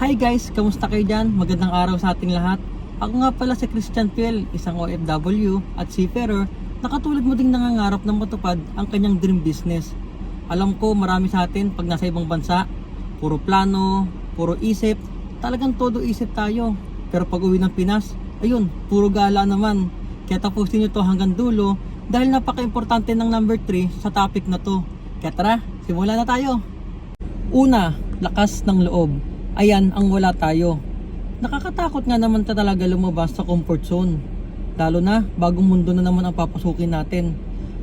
Hi guys, kamusta kayo dyan? Magandang araw sa ating lahat. Ako nga pala si Christian Piel, isang OFW at seafarer na katulad mo ding nangangarap na matupad ang kanyang dream business. Alam ko marami sa atin pag nasa ibang bansa, puro plano, puro isip, talagang todo isip tayo. Pero pag uwi ng Pinas, ayun, puro gala naman. Kaya tapusin nyo to hanggang dulo dahil napaka-importante ng number 3 sa topic na to. Kaya tara, simulan na tayo. Una, lakas ng loob. Ayan ang wala tayo. Nakakatakot nga naman ta talaga lumabas sa comfort zone. Lalo na, bagong mundo na naman ang papasukin natin.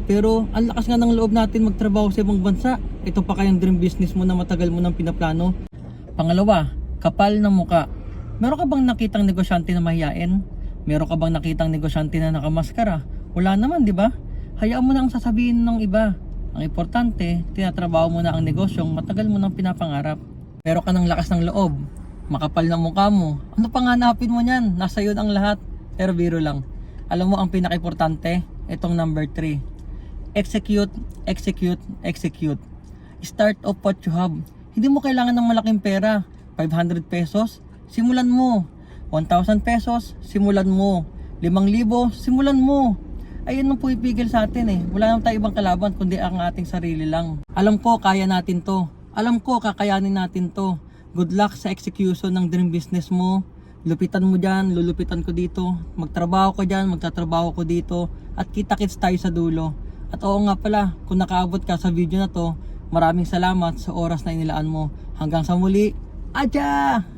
Pero, ang lakas nga ng loob natin magtrabaho sa ibang bansa. Ito pa kayang dream business mo na matagal mo nang pinaplano. Pangalawa, kapal ng muka. Meron ka bang nakitang negosyante na mahiyain? Meron ka bang nakitang negosyante na nakamaskara? Wala naman, di ba? Hayaan mo na ang sasabihin ng iba. Ang importante, tinatrabaho mo na ang negosyong matagal mo nang pinapangarap. Pero ka ng lakas ng loob, makapal na mukha mo. Ano pang hanapin mo niyan? Nasa yun ang lahat. Pero biro lang. Alam mo ang pinaka-importante? Itong number 3. Execute, execute, execute. Start of what you have. Hindi mo kailangan ng malaking pera. 500 pesos, simulan mo. 1,000 pesos, simulan mo. 5,000, simulan mo. Ayun ang pumipigil sa atin eh. Wala naman tayo ibang kalaban kundi ang ating sarili lang. Alam ko kaya natin to. Alam ko kakayanin natin to. Good luck sa execution ng dream business mo. Lupitan mo dyan, lulupitan ko dito. Magtrabaho ko dyan, magtatrabaho ko dito. At kita-kits tayo sa dulo. At oo nga pala, kung nakaabot ka sa video na to, maraming salamat sa oras na inilaan mo. Hanggang sa muli, Adya!